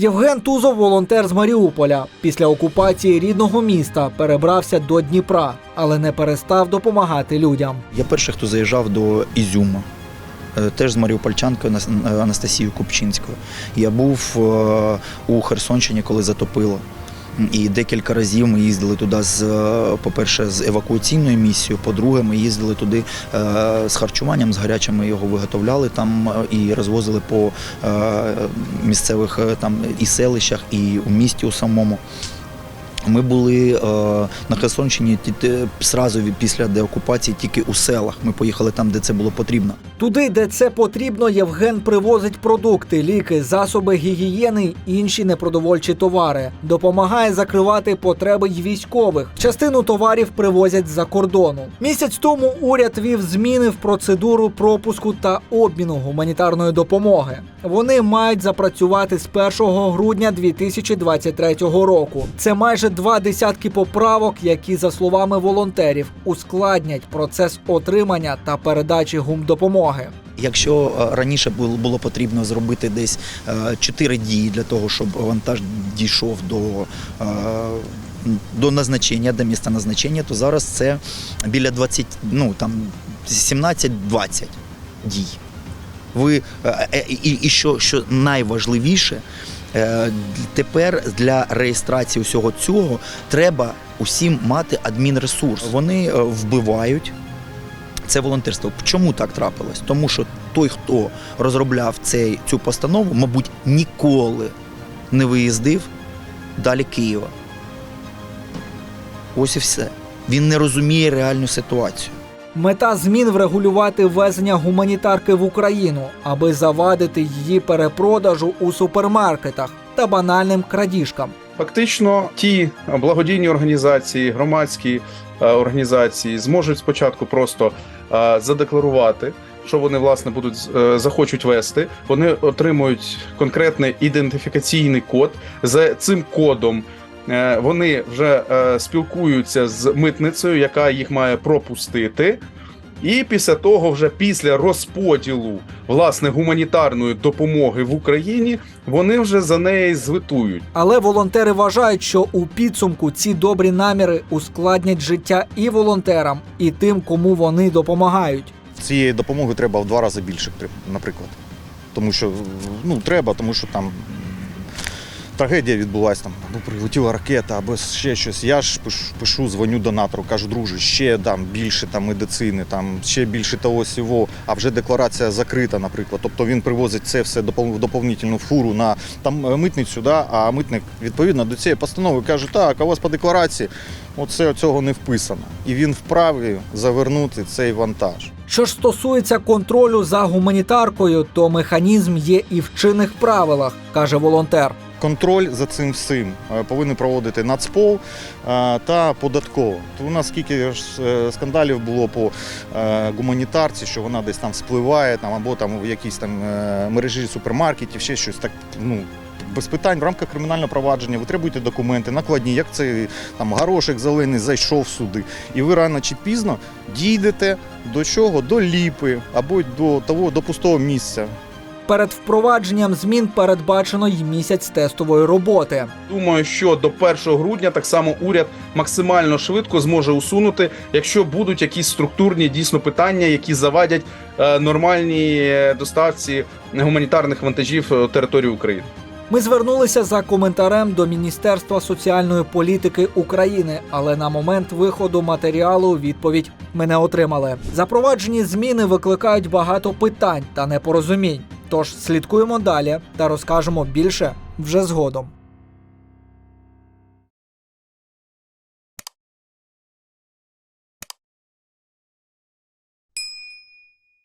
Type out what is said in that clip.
Євген Тузов, волонтер з Маріуполя. Після окупації рідного міста перебрався до Дніпра, але не перестав допомагати людям. Я перший, хто заїжджав до Ізюма. е, Теж з Маріупольчанкою Анас- Анастасією Купчинською. Я був е, у Херсонщині, коли затопило. І декілька разів ми їздили туди з, е, по-перше, з евакуаційною місією, по-друге, ми їздили туди е, з харчуванням, з гарячим ми його виготовляли там е, і розвозили по місцевих там і селищах, і у місті у самому. Ми були е, на Херсонщині від- після деокупації тільки у селах. Ми поїхали там, де це було потрібно. Туди, де це потрібно, Євген привозить продукти, ліки, засоби гігієни інші непродовольчі товари. Допомагає закривати потреби й військових. Частину товарів привозять з-за кордону. Місяць тому уряд вів зміни в процедуру пропуску та обміну гуманітарної допомоги. Вони мають запрацювати з 1 грудня 2023 року. Це майже два десятки поправок, які, за словами волонтерів, ускладнять процес отримання та передачі гумдопомоги. Якщо е, раніше було, потрібно зробити десь е, чотири дії для того, щоб вантаж дійшов до, е, до назначення, до місця назначення, то зараз це біля 20, ну там 17-20 дій. Ви і, і що, що найважливіше, тепер для реєстрації усього цього треба усім мати адмінресурс. Вони е, вбивають це волонтерство. Чому так трапилось? Тому що той, хто розробляв цей, цю постанову, мабуть, ніколи не виїздив далі Києва. Ось і все. Він не розуміє реальну ситуацію. Мета змін врегулювати ввезення гуманітарки в Україну, аби завадити її перепродажу у супермаркетах та банальним крадіжкам. Фактично, ті благодійні організації, громадські е, організації зможуть спочатку просто е, задекларувати, що вони власне будуть е, захочуть вести. Вони отримують конкретний ідентифікаційний код. За цим кодом вони вже е, спілкуються з митницею, яка їх має пропустити. І після того, вже після розподілу власне гуманітарної допомоги в Україні, вони вже за неї звитують. Але волонтери вважають, що у підсумку ці добрі наміри ускладнять життя і волонтерам, і тим, кому вони допомагають. цієї допомоги треба в два рази більше, наприклад. Тому що ну, треба, тому що там трагедія відбулася, там, або прилетіла ракета, або ще щось. Я ж пишу, пишу дзвоню донатору, кажу, друже, ще там більше там, медицини, там, ще більше того сього, а вже декларація закрита, наприклад. Тобто він привозить це все в доповнительну фуру на там, е, митницю, да? а митник відповідно до цієї постанови каже, так, а у вас по декларації оце, цього не вписано. І він вправі завернути цей вантаж. Що ж стосується контролю за гуманітаркою, то механізм є і в чинних правилах, каже волонтер. Контроль за цим всім е, повинен проводити Нацпол е, та податково. То у нас скільки е, скандалів було по гуманітарці, що вона десь там спливає, там або там в якійсь там мережі супермаркетів, ще щось так. Ну без питань в рамках кримінального провадження ви требуєте документи, накладні, як цей там горошек зелений зайшов сюди. І ви рано чи пізно дійдете до чого? До ліпи або до того до пустого місця. Перед впровадженням змін передбачено й місяць тестової роботи. Думаю, що до 1 грудня так само уряд максимально швидко зможе усунути, якщо будуть якісь структурні дійсно питання, які завадять е, нормальній е, доставці гуманітарних вантажів е, території України. Ми звернулися за коментарем до Міністерства соціальної політики України, але на момент виходу матеріалу відповідь ми не отримали. Запроваджені зміни викликають багато питань та непорозумінь. Тож слідкуємо далі та розкажемо більше вже згодом.